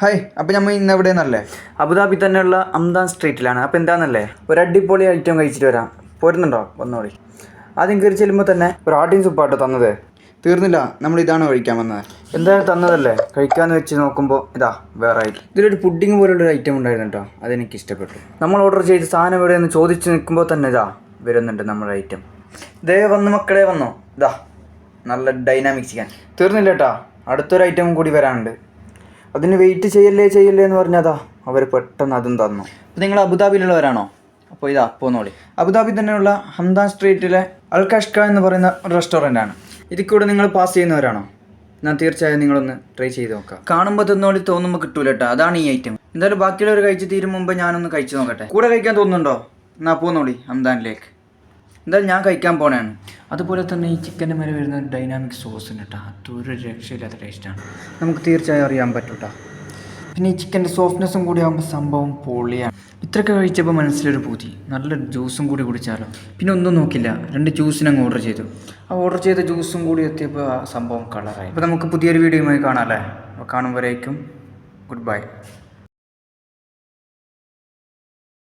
Hi അപ്പം നമ്മൾ ഇന്ന് എവിടെ നിന്നല്ലേ അബുദാബി തന്നെയുള്ള അംദാൻ സ്ട്രീറ്റിലാണ്. അപ്പോൾ എന്താണെന്നല്ലേ ഒരു അടിപൊളി ഐറ്റം കഴിച്ചിട്ട് വരാം. പോരുന്നുണ്ടോ? വന്നോളി. ആദ്യം കയറി ചെല്ലുമ്പോൾ തന്നെ ഒരു ആട്ടിൻ സൂപ്പാട്ടോ തന്നത്. തീർന്നില്ല നമ്മൾ ഇതാണ് കഴിക്കാൻ വന്നത്. എന്തായാലും തന്നതല്ലേ? കഴിക്കാമെന്ന് വെച്ച് നോക്കുമ്പോൾ ഇതാ വേറെ ആയിട്ട് ഇതിലൊരു പുഡിങ് പോലുള്ളൊരു ഐറ്റം ഉണ്ടായിരുന്നു കേട്ടോ അതെനിക്ക് ഇഷ്ടപ്പെട്ടു. നമ്മൾ ഓർഡർ ചെയ്ത് സാധനം എവിടെയെന്ന് ചോദിച്ച് നിൽക്കുമ്പോൾ തന്നെ ഇതാ വരുന്നുണ്ട് നമ്മുടെ ഐറ്റം. ദേ വന്ന് മക്കളെ വന്നോ. ഇതാ നല്ല ഡൈനാമിക്സ് ചിക്കൻ തീർന്നില്ല കേട്ടോ അടുത്തൊരു ഐറ്റം കൂടി വരാനുണ്ട്. അതിന് വെയിറ്റ് ചെയ്യല്ലേ ചെയ്യല്ലേ എന്ന് പറഞ്ഞതാ. അവർ പെട്ടെന്ന് അതും തന്നു. അപ്പോൾ നിങ്ങൾ അബുദാബിയിലുള്ളവരാണോ? അപ്പോൾ ഇതാ പോന്നോളി. അബുദാബി തന്നെയുള്ള ഹംദാൻ സ്ട്രീറ്റിലെ അൽ കഷ്ക എന്ന് പറയുന്ന റെസ്റ്റോറന്റ് ആണ് ഇതിൽ കൂടെ നിങ്ങൾ പാസ് ചെയ്യുന്നവരാണോ? എന്നാൽ തീർച്ചയായും നിങ്ങളൊന്ന് ട്രൈ ചെയ്ത് നോക്കാം. കാണുമ്പോൾ തിന്നോളി തോന്നുമ്പോൾ കിട്ടൂല കേട്ടോ അതാണ് ഈ ഐറ്റം എന്തായാലും ബാക്കിയുള്ളവർ കഴിച്ച് തീരും മുമ്പ് ഞാനൊന്ന് കഴിച്ച് നോക്കട്ടെ. കൂടെ കഴിക്കാൻ തോന്നുന്നുണ്ടോ? എന്നാ പോന്നോളി ഹംദാനിലേക്ക്. എന്തായാലും ഞാൻ കഴിക്കാൻ പോണേണ്. അതുപോലെ തന്നെ ഈ ചിക്കന്റെ മേലെ വരുന്ന ഡൈനാമിക് സോസ് ഉണ്ട് കേട്ടോ അതൊരു രക്ഷയില്ലാത്ത ടേസ്റ്റാണ് നമുക്ക് തീർച്ചയായും അറിയാൻ പറ്റും പിന്നെ ഈ ചിക്കന്റെ സോഫ്റ്റ്നെസ്സും കൂടി ആകുമ്പോൾ സംഭവം പൊളിയാണ്. ഇത്രയൊക്കെ കഴിച്ചപ്പോൾ മനസ്സിലൊരു പൂതി. നല്ല ജ്യൂസും കൂടി കുടിച്ചാലോ. പിന്നെ ഒന്നും നോക്കില്ല രണ്ട് ജ്യൂസിന് അങ്ങ് ഓർഡർ ചെയ്തു. ആ ഓർഡർ ചെയ്ത ജ്യൂസും കൂടി എത്തിയപ്പോൾ ആ സംഭവം കളറായി അപ്പോൾ നമുക്ക് പുതിയൊരു വീഡിയോയുമായി കാണാം അല്ലേ? അപ്പോൾ കാണുമ്പോഴേക്കും ഗുഡ് ബൈ